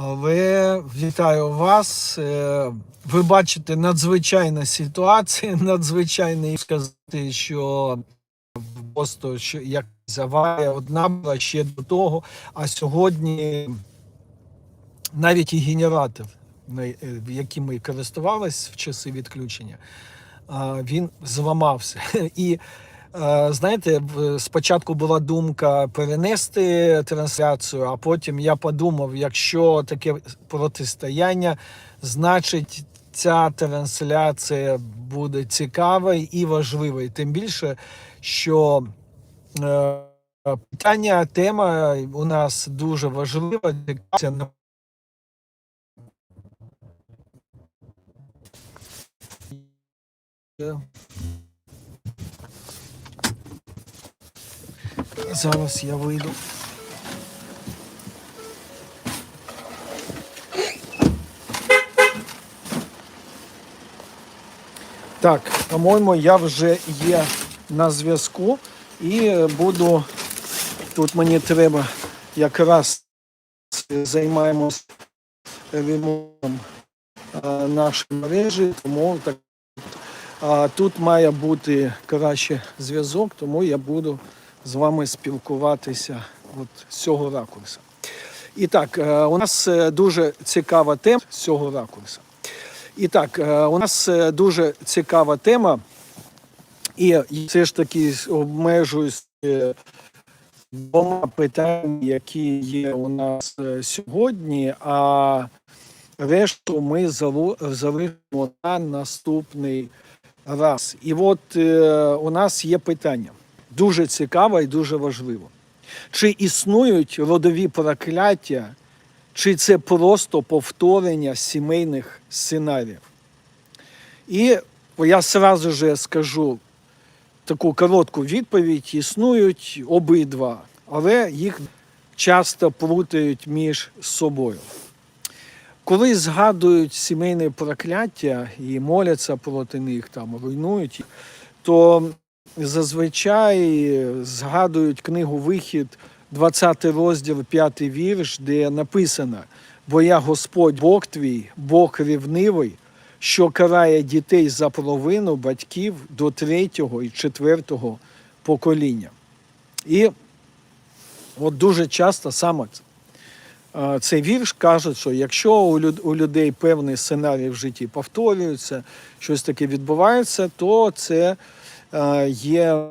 Але вітаю вас. Е, Ви бачите надзвичайна ситуація, надзвичайний сказати, що просто що як завая одна була ще до того. А сьогодні навіть і генератор, е, яким ми користувалися в часи відключення, він зламався. І знаєте, спочатку була думка перенести трансляцію, а потім я подумав, якщо таке протистояння, значить ця трансляція буде цікава і важлива. І тим більше, що е, питання, тема у нас дуже важлива. Це Зараз я вийду. Так, по-моєму, я вже є на зв'язку і буду. Тут мені треба якраз займаємося ремонтом нашої мережі, тому так тут має бути краще зв'язок, тому я буду з вами спілкуватися от з цього ракурсу. І так, е, у нас е, дуже цікава тема з цього ракурсу. І так, е, у нас дуже цікава тема, і все ж таки обмежуюсь двома питаннями, які є у нас сьогодні. А решту ми залишимо на наступний раз. І от у нас є питання дуже цікаве і дуже важливо. Чи існують родові прокляття, чи це просто повторення сімейних сценаріїв? І я сразу же скажу таку коротку відповідь: існують обидва, але їх часто плутають між собою. Коли згадують сімейне прокляття і моляться проти них, там руйнують, то зазвичай згадують книгу Вихід, 20 розділ, 5 вірш, де написано: Бо я Господь Бог твій, Бог рівнивий, що карає дітей за провину батьків до третього і четвертого покоління. І от дуже часто саме. Цей вірш каже, що якщо у людей певний сценарій в житті повторюється, щось таке відбувається, то це є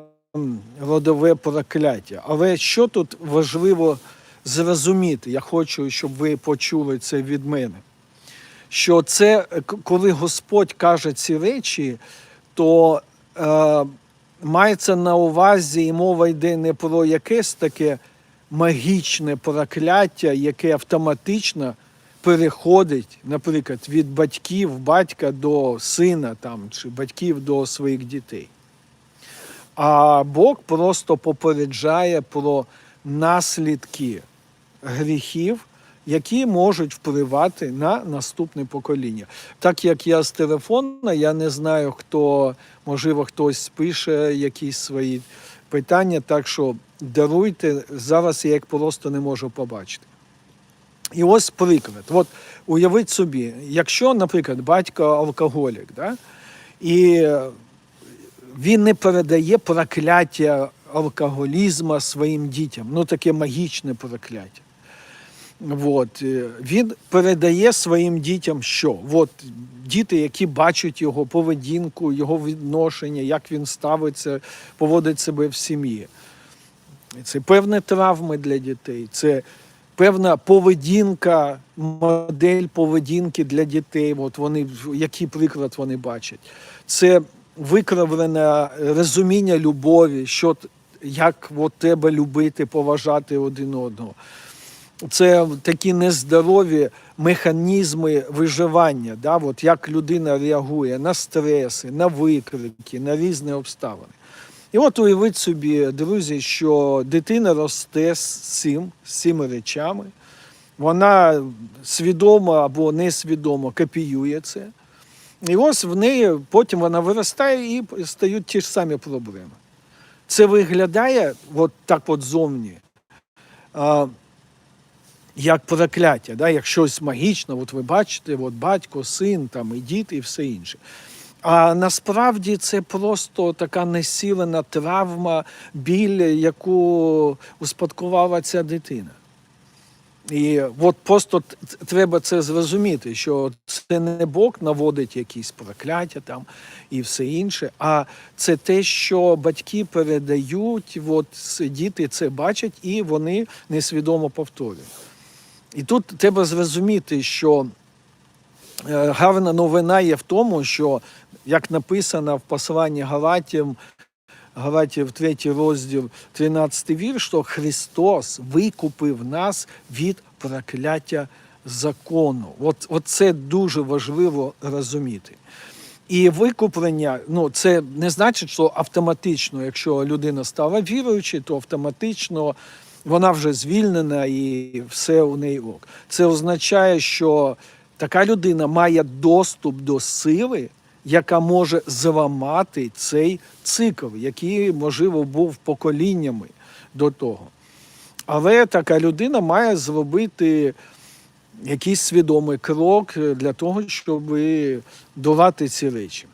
родове прокляття. Але що тут важливо зрозуміти, я хочу, щоб ви почули це від мене. Що це, е, коли Господь каже ці речі, то е, мається на увазі, і мова йде не про якесь таке магічне прокляття, яке автоматично переходить, наприклад, від батьків, батька до сина там, чи батьків до своїх дітей. А Бог просто попереджає про наслідки гріхів, які можуть впливати на наступне покоління. Так як я з телефона, я не знаю, хто, можливо, хтось пише якісь свої питання, так що даруйте, зараз я їх просто не можу побачити. І ось приклад. От уявіть собі, якщо, наприклад, батько алкоголік, да, і він не передає прокляття алкоголізму своїм дітям, ну таке магічне прокляття. От. е, Він передає своїм дітям що? От, діти, які бачать його поведінку, його відношення, як він ставиться, поводить себе в сім'ї. Це певні травми для дітей, це певна поведінка, модель поведінки для дітей. От вони, який приклад вони бачать. Це викривлене розуміння любові, що як от тебе любити, поважати один одного. Це такі нездорові механізми виживання, да? от як людина реагує на стреси, на викрики, на різні обставини. І от уявіть собі, друзі, що дитина росте з цим, з цими речами, вона свідомо або несвідомо копіює це. І ось в неї потім вона виростає і стають ті ж самі проблеми. Це виглядає от так от зовні. А, як прокляття, да, як щось магічне. От ви бачите, от батько, син, там, і діти, і все інше. А насправді це просто така несілена травма, біль, яку успадкувала ця дитина. І от просто треба це зрозуміти, що це не Бог наводить якісь прокляття там і все інше, а це те, що батьки передають, от діти це бачать і вони несвідомо повторюють. І тут треба зрозуміти, що е, гарна новина є в тому, що, як написано в посланні Галатів, Галатів 3 розділ, 13 вірш, що Христос викупив нас від прокляття закону. От, от це дуже важливо розуміти. І викуплення, ну це не значить, що автоматично, якщо людина стала віруючою, то автоматично вона вже звільнена і все у неї ок. Це означає, що така людина має доступ до сили, яка може зламати цей цикл, який, можливо, був поколіннями до того. Але така людина має зробити якийсь свідомий крок для того, щоб долати ці речі.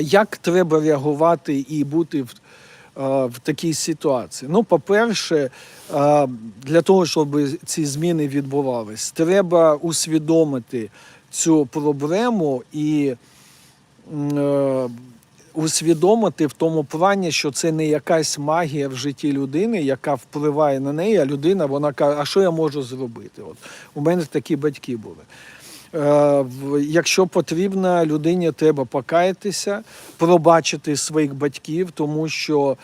Як треба реагувати і бути в, в такій ситуації? Ну, по-перше, для того, щоб ці зміни відбувались, треба усвідомити цю проблему і е, усвідомити в тому плані, що це не якась магія в житті людини, яка впливає на неї, а людина вона каже, а що я можу зробити? От у мене такі батьки були. Е, Якщо потрібно, людині треба покаятися, пробачити своїх батьків, тому що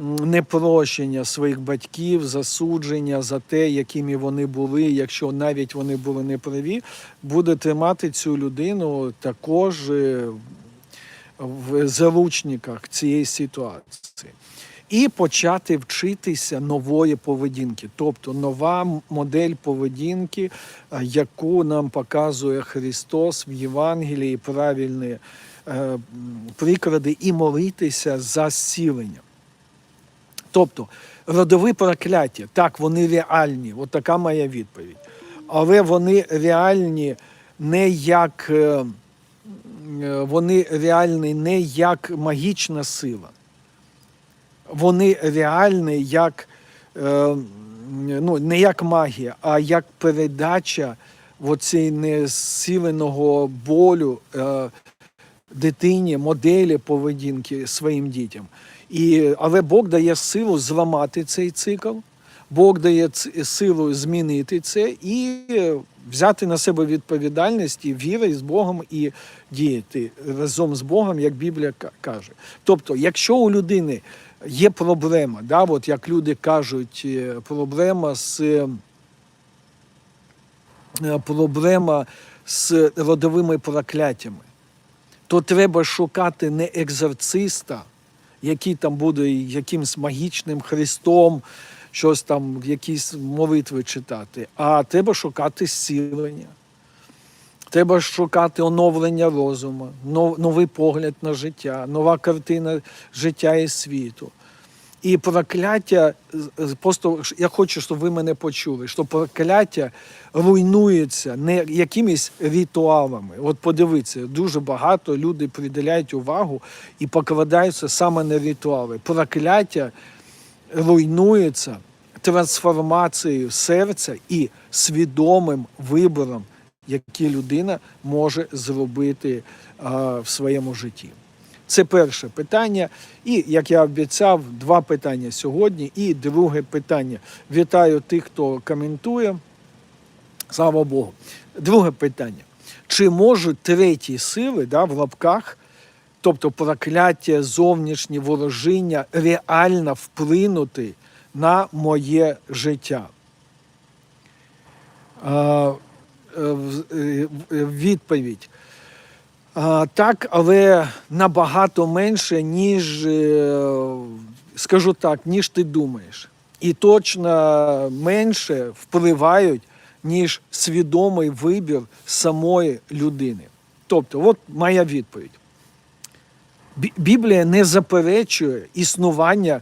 непрощення своїх батьків, засудження за те, якими вони були, якщо навіть вони були неправі, буде тримати цю людину також е, в заручниках цієї ситуації. І почати вчитися нової поведінки, тобто нова модель поведінки, е, яку нам показує Христос в Євангелії, правильні е, приклади, і молитися за зцілення. Тобто родові прокляття, так, вони реальні, от така моя відповідь. Але вони реальні не як е, е, вони реальні не як магічна сила. Вони реальні як е, ну, не як магія, а як передача оцей несиленого болю дитині, моделі поведінки своїм дітям. І, але Бог дає силу зламати цей цикл, Бог дає силу змінити це і взяти на себе відповідальність і віри з Богом і діяти разом з Богом, як Біблія каже. Тобто, якщо у людини є проблема, да, от як люди кажуть, е, проблема з е, проблема з родовими прокляттями, то треба шукати не екзорциста, який там буде якимсь магічним Христом, щось там, якісь молитви читати, а треба шукати зцілення. Треба шукати оновлення розуму, нов- новий погляд на життя, нова картина життя і світу. І прокляття, просто я хочу, щоб ви мене почули, що прокляття руйнується не якимись ритуалами. От подивіться, дуже багато людей приділяють увагу і покладаються саме на ритуали. Прокляття руйнується трансформацією серця і свідомим вибором, який людина може зробити а, в своєму житті. Це перше питання. І, як я обіцяв, два питання сьогодні. І друге питання. Вітаю тих, хто коментує. Слава Богу. Друге питання. Чи можуть треті сили да, в лапках, тобто прокляття, зовнішнє ворожіння, реально вплинути на моє життя? Е, е, в- Відповідь. Так, але набагато менше, ніж, е, скажу так, ніж ти думаєш. І точно менше впливають, ніж свідомий вибір самої людини. Тобто, от моя відповідь. Біблія не заперечує існування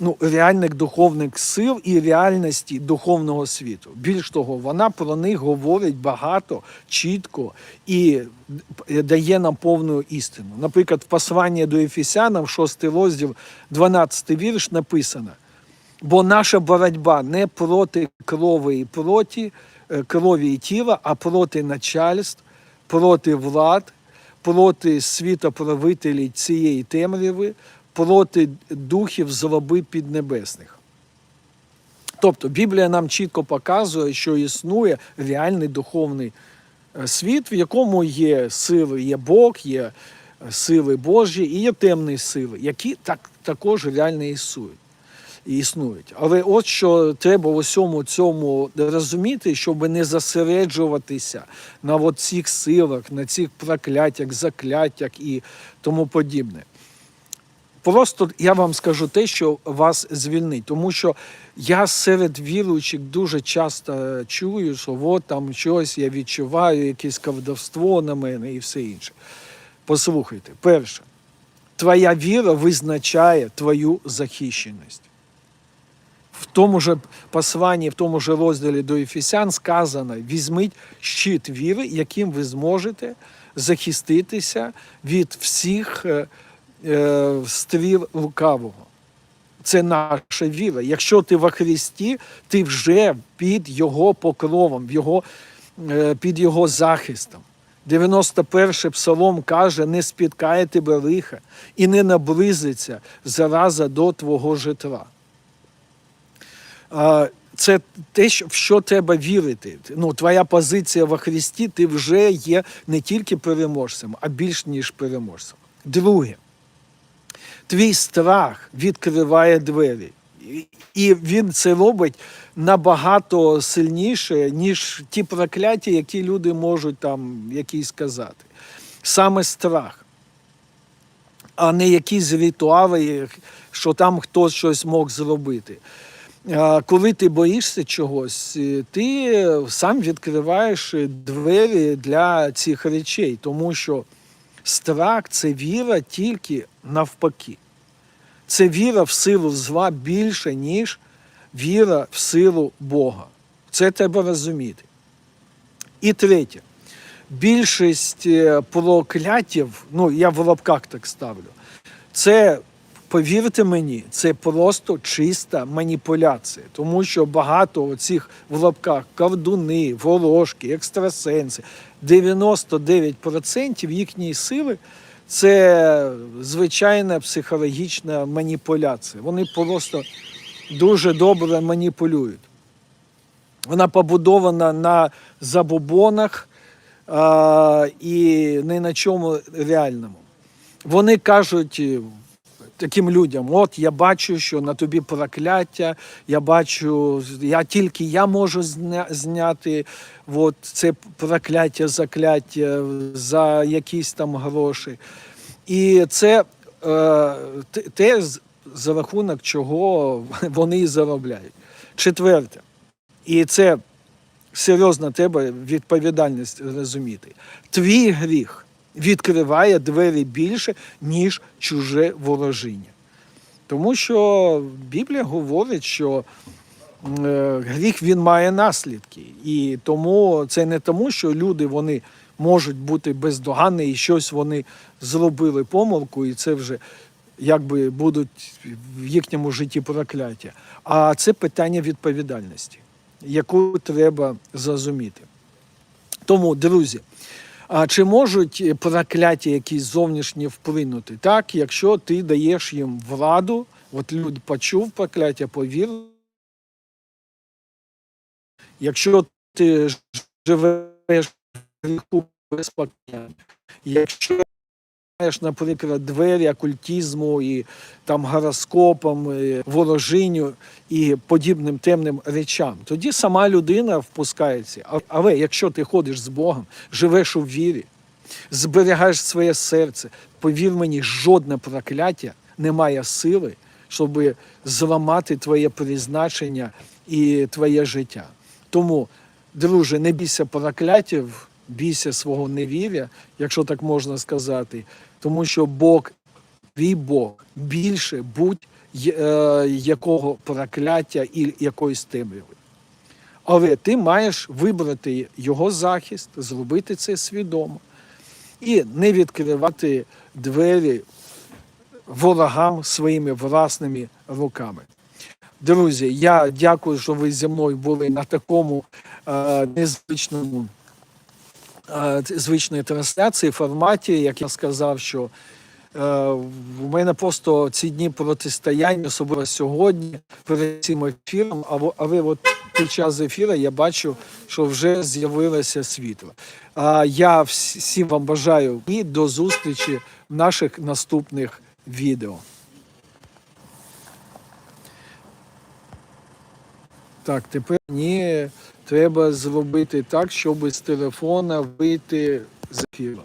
ну, реальних духовних сил і реальності духовного світу. Більш того, вона про них говорить багато, чітко і дає нам повну істину. Наприклад, в посланні до Ефесянам, 6 розділ, 12 вірш написано. Бо наша боротьба не проти крові і проти е, крові і тіла, а проти начальств, проти влад, проти світоправителів цієї темряви, проти духів злоби піднебесних. Тобто Біблія нам чітко показує, що існує реальний духовний е, світ, в якому є сили, є Бог, є е, сили Божі і є темні сили, які так, також реально існують. Існують. Але от що треба в усьому цьому розуміти, щоб не засереджуватися на от цих силах, на цих прокляттях, закляттях і тому подібне. Просто я вам скажу те, що вас звільнить, тому що я серед віруючих дуже часто чую, що от там щось я відчуваю, якесь колдовство на мене і все інше. Послухайте, перше, твоя віра визначає твою захищеність. В тому ж посланні, в тому ж розділі до Ефесян сказано: візьміть щит віри, яким ви зможете захиститися від всіх е, стріл лукавого. Це наша віра. Якщо ти во Христі, ти вже під Його покровом, його, е, під Його захистом. 91-й псалом каже: не спіткає тебе лиха і не наблизиться зараза до твого житла. Це те, в що треба вірити. Ну, твоя позиція во Христі, ти вже є не тільки переможцем, а більш ніж переможцем. Друге, твій страх відкриває двері. І- він це робить набагато сильніше, ніж ті прокляття, які люди можуть там якісь сказати. Саме страх, а не якісь ритуали, що там хтось щось мог зробити. Коли ти боїшся чогось, е, ти сам відкриваєш двері для цих речей, тому що страх це віра тільки навпаки. Це віра в силу зла більше, ніж віра в силу Бога. Це треба розуміти. І третє. Більшість е, прокляттів, ну я в лапках так ставлю, це, повірте мені, це просто чиста маніпуляція. Тому що багато цих в лапках колдуни, ворожки, екстрасенси, 99% їхньої сили це звичайна психологічна маніпуляція. Вони просто дуже добре маніпулюють. Вона побудована на забобонах а, і не на чому реальному. Вони кажуть таким людям: от я бачу, що на тобі прокляття, я бачу, я тільки я можу зня, зняти от, це прокляття, закляття за якісь там гроші. І це е, те- за рахунок чого вони і заробляють. Четверте, і це серйозно треба відповідальність розуміти. Твій гріх відкриває двері більше, ніж чуже ворожіння. Тому що Біблія говорить, що е, гріх він має наслідки. І тому це не тому, що люди вони можуть бути бездоганні і щось вони зробили помилку, і це вже якби будуть в їхньому житті прокляття. А це питання відповідальності, яку треба зрозуміти. Тому, друзі, а чи можуть прокляття якісь зовнішні вплинути? Так, якщо ти даєш їм владу, от люд почув прокляття, повірив. Якщо ти живеш в гріху без покаяння, якщо маєш, наприклад, двері окультизму і там гороскопам, і ворожиню і подібним темним речам, тоді сама людина впускається. Але якщо ти ходиш з Богом, живеш у вірі, зберігаєш своє серце, повір мені, жодне прокляття не має сили, щоб зламати твоє призначення і твоє життя. Тому, друже, не бійся прокляттів, бійся свого невір'я, якщо так можна сказати, тому що Бог, твій Бог, більше будь е, якого прокляття і якоїсь темряви. Але ти маєш вибрати його захист, зробити це свідомо і не відкривати двері ворогам своїми власними руками. Друзі, я дякую, що ви зі мною були на такому е, незвичному звичної трансляції форматі, як я сказав, що е, у мене просто ці дні протистояння, особливо сьогодні, перед цим ефіром, але от під час ефіру я бачу, що вже з'явилося світло. Я всім вам бажаю і до зустрічі в наших наступних відео. Так, тепер мені треба зробити так, щоб з телефона вийти з ефіру.